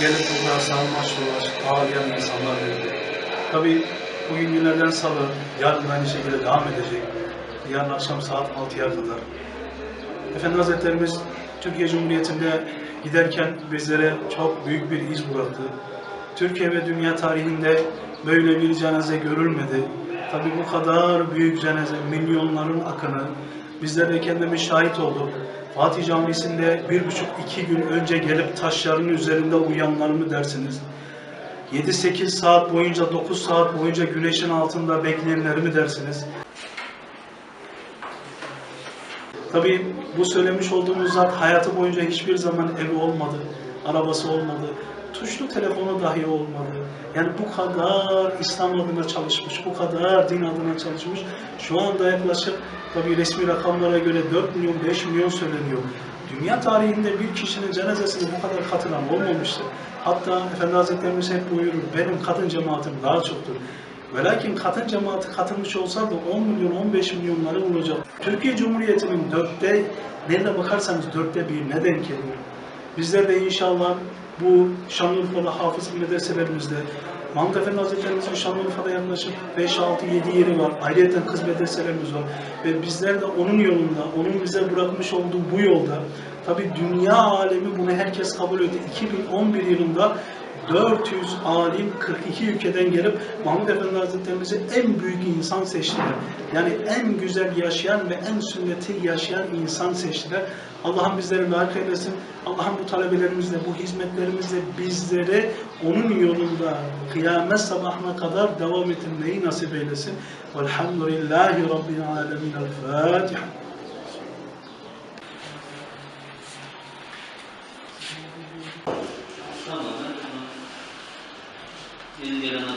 gelip burada sarmaş dolaş ağlayan insanlar verdi. Tabii bugün günlerden salı, yarın aynı şekilde devam edecek. Yarın akşam saat 6'ya kadar. Efendi Hazretlerimiz Türkiye Cumhuriyeti'nde giderken bizlere çok büyük bir iz bıraktı. Türkiye ve dünya tarihinde böyle bir cenaze görülmedi. Tabii bu kadar büyük cenaze, milyonların akını, bizler de kendimiz şahit olduk. Fatih Camisi'nde bir buçuk iki gün önce gelip taşların üzerinde uyanlar mı dersiniz? 7-8 saat boyunca, 9 saat boyunca güneşin altında bekleyenler mi dersiniz? Tabii bu söylemiş olduğumuz zat hayatı boyunca hiçbir zaman evi olmadı, arabası olmadı, tuşlu telefonu dahi olmadı. Yani bu kadar İslam adına çalışmış, bu kadar din adına çalışmış. Şu anda yaklaşık tabii resmi rakamlara göre 4 milyon, 5 milyon söyleniyor. Dünya tarihinde bir kişinin cenazesine bu kadar katılan olmamıştır. Hatta Efendi Hazretlerimiz hep buyurur, benim kadın cemaatim daha çoktur. Ve lakin kadın cemaati katılmış olsaydı 10 milyon, 15 milyonları bulacak. Türkiye Cumhuriyeti'nin dörtte, nerede bakarsanız dörtte bir ne denk geliyor. Bizler de inşallah bu Şanlıurfa'da hafız medreselerimizde, Mahmut Efendi Hazretlerimizin Şanlıurfa'da yaklaşık 5, 6, 7 yeri var. Ayrıca kız medreselerimiz var. Ve bizler de onun yolunda, onun bize bırakmış olduğu bu yolda, tabi dünya alemi bunu herkes kabul ediyor. 2011 yılında 400 alim 42 ülkeden gelip Mahmud Efendi Hazretlerimizi en büyük insan seçtiler. Yani en güzel yaşayan ve en sünneti yaşayan insan seçtiler. Allah'ım bizleri layık eylesin. Allah'ım bu talebelerimizle, bu hizmetlerimizle bizleri onun yolunda kıyamet sabahına kadar devam ettirmeyi nasip eylesin. Velhamdülillahi Rabbil alemin. El 你们